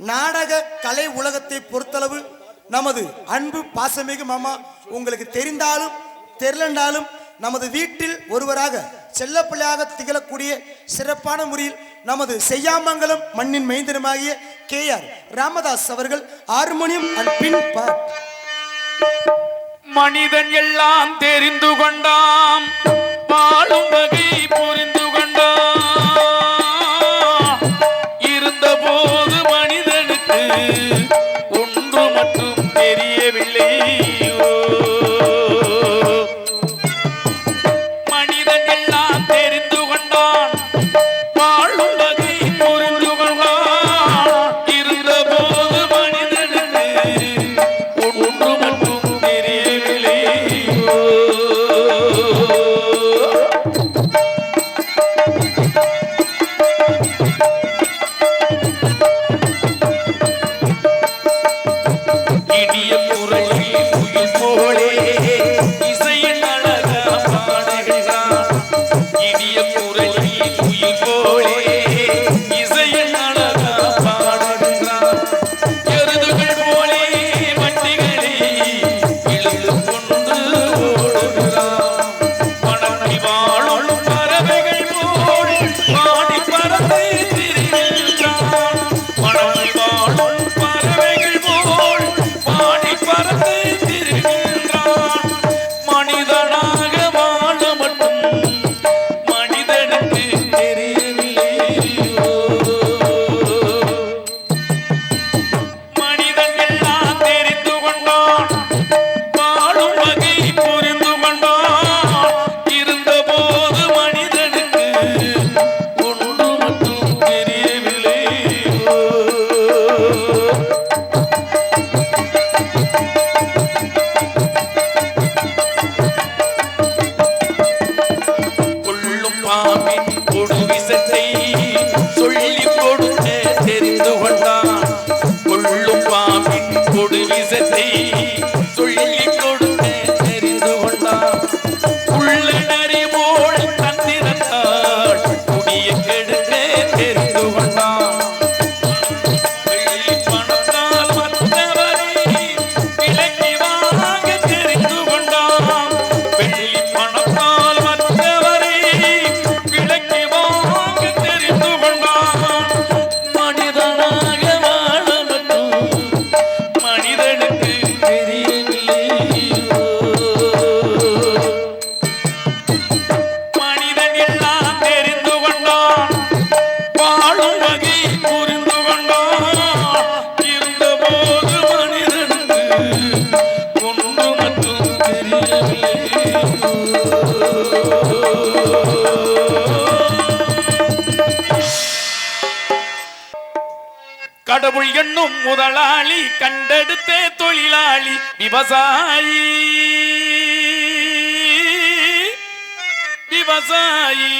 நாடக கலை உலகத்தை பொறுத்தளவு நமது அன்பு பாசமிகு மாமா உங்களுக்கு தெரிந்தாலும் தெரிலண்டாலும் நமது வீட்டில் ஒருவராக செல்லப்பிள்ளையாக திகழக்கூடிய சிறப்பான முறையில் நமது செய்யாமங்கலம் மண்ணின் மைந்தனமாகிய கே ஆர் ராமதாஸ் அவர்கள் ஹார்மோனியம் அண்ட் மனிதன் எல்லாம் தெரிந்து கொண்டாம் வாழும் வகை கொடு விசத்தை കടവു എണ്ണും മുതലാളി കണ്ടെടുത്തേ തൊഴിലാളി വിവസായി വിവസായി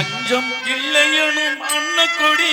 பஞ்சம் இல்லையனும் கொடி